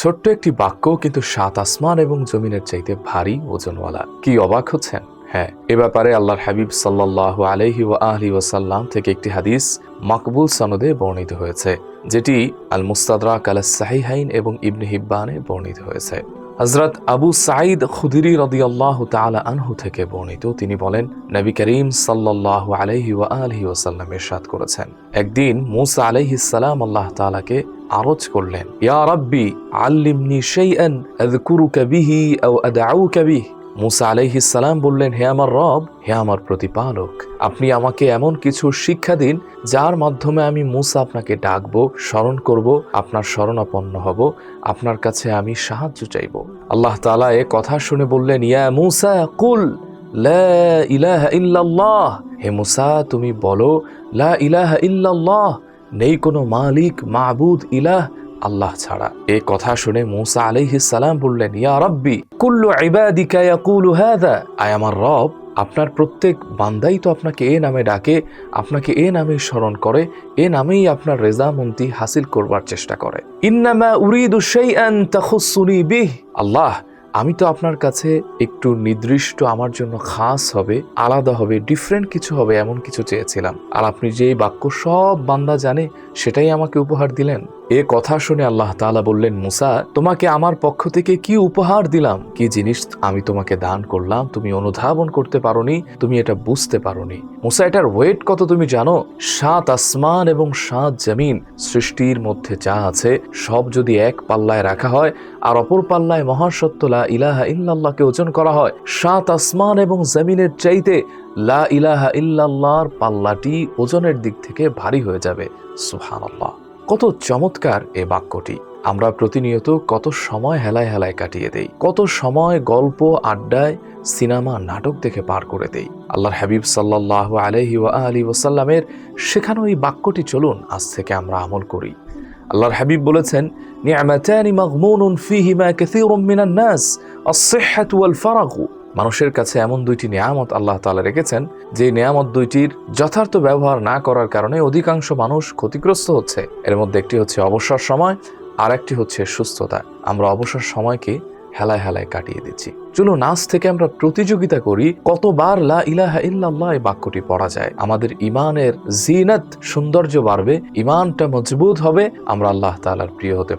ছোট্ট একটি বাক্য, কিন্তু সাত আসমান এবং জমিনের চাইতে ভারী ওজনওয়ালা। কি অবাক হচ্ছেন? হ্যাঁ এ ব্যাপারে আল্লাহর হাবিব সাল্লাহ আলহি ও আহলি ওসাল্লাম থেকে একটি হাদিস মাকবুল সনদে বর্ণিত হয়েছে, যেটি আল মুস্তাদরাক আল সাহিহাইন এবং ইবনে হিব্বানে বর্ণিত হয়েছে। হজরত আবু সাঈদ খুদিরি রদিয়াল্লাহ তালা আনহু থেকে বর্ণিত, তিনি বলেন, নবী করিম সাল্লাহ আলহি ও আলহি ওসাল্লাম এরশাদ করেছেন। একদিন মুসা আলাইহিসালাম আল্লাহ তালাকে আরজ করলেন, ইয়া রাব্বি, আল্লিমনি শাইআন আযকুরুকা বিহি আও আদআউকা বিহি। মুসা আলাইহিসালাম বললেন, হে আমার রব, হে আমার প্রতিপালক, আপনি আমাকে এমন কিছু শিক্ষা দিন, যার মাধ্যমে আমি মুসা আপনাকে ডাকবো, স্মরণ করব, আপনার শরণাপন্ন হব, আপনার কাছে আমি সাহায্য চাইব। আল্লাহ তাআলা এ কথা শুনে বললেন, ইয়া মুসা, কুল, লা ইলাহা ইল্লাল্লাহ। হে মুসা, তুমি বলো, লা ইলাহা ইল্লাল্লাহ। নেই কোনো মালিক, মাবুদ, ইলাহ আল্লাহ ছাড়া। এ কথা শুনে মুসা সালাম বললেন, ইয়া রাব্বি, কুল্লু ইবাদিকা ইয়াকুলু হাদা আয় আমার রব, আপনার প্রত্যেক বান্দাই তো আপনাকে এ নামে ডাকে, আপনাকে এ নামেই স্মরণ করে, এ নামেই আপনার রেজামন্তি হাসিল করবার চেষ্টা করে। ইন্নামা উরিদু শাইআন তাখুসুনি বিহ। আল্লাহ আমি তো আপনার কাছে একটু নির্দিষ্ট আমার জন্য খাস হবে, আলাদা হবে ডিফারেন্ট কিছু হবে এমন কিছু চেয়েছিলাম। আর আপনি যে বাক্য সব বান্দা জানে, সেটাই আমাকে উপহার দিলেন। এ কথা শুনে আল্লাহ তাআলা বললেন, মুসা, তোমাকে আমার পক্ষ থেকে কি উপহার দিলাম? কি জিনিস আমি তোমাকে দান করলাম? তুমি অনুধাবন করতে পারোনি, তুমি এটা বুঝতে পারোনি। মুসা, এটার ওয়েট কত তুমি জানো? সাত আসমান এবং সাত জমিন, সৃষ্টির মধ্যে যা আছে, সব যদি এক পাল্লায় রাখা হয়, আর অপর পাল্লায় মহাসত্য লা ইলাহা ইল্লাল্লাহকে ওজন করা হয়। সাত আসমান এবং জমিনের চাইতে লা ইলাহা ইল্লাল্লাহর পাল্লাটি ওজনের দিক থেকে ভারী হয়ে যাবে। সুবহানাল্লাহ। কত চমৎকার এ বাক্যটি। আমরা প্রতিনিয়ত কত সময় হেলায় হেলায় কাটিয়ে দেই। কত সময় গল্প, আড্ডায়, সিনেমা, নাটক দেখে পার করে দেই। আল্লাহর হাবিব সাল্লাহ আলহি ওয়া আলী ওসাল্লামের শেখানো এই বাক্যটি চলুন, আজ থেকে আমরা আমল করি। আল্লাহর হাবিব বলেছেন, নিয়ামাতানি মাগমুনুন ফিহিমা কাসীরুম মিনান নাস, আস-সিহহাতু ওয়াল ফারাগু। মানুষের কাছে এমন দুইটি নিয়ামত আল্লাহ তাআলা রেখেছেন, যে নিয়ামত দুইটির যথার্থ ব্যবহার না করার কারণে অধিকাংশ মানুষ ক্ষতিগ্রস্ত হচ্ছে। এর মধ্যে একটি হচ্ছে অবসর সময় আর একটি হচ্ছে সুস্থতা। আমরা অবসর সময়কে হেলায় হেলায় কাটিয়ে দিচ্ছি। চলো নাচ থেকে আমরা প্রতিযোগিতা করি কতবার লা ইলাহা ইল্লাল্লাহ এই বাক্যটি পড়া যায়। আমাদের ইমানের জিনাত সৌন্দর্য বাড়বে ইমানটা মজবুত হবে, আমরা আল্লাহ তালার প্রিয় হতে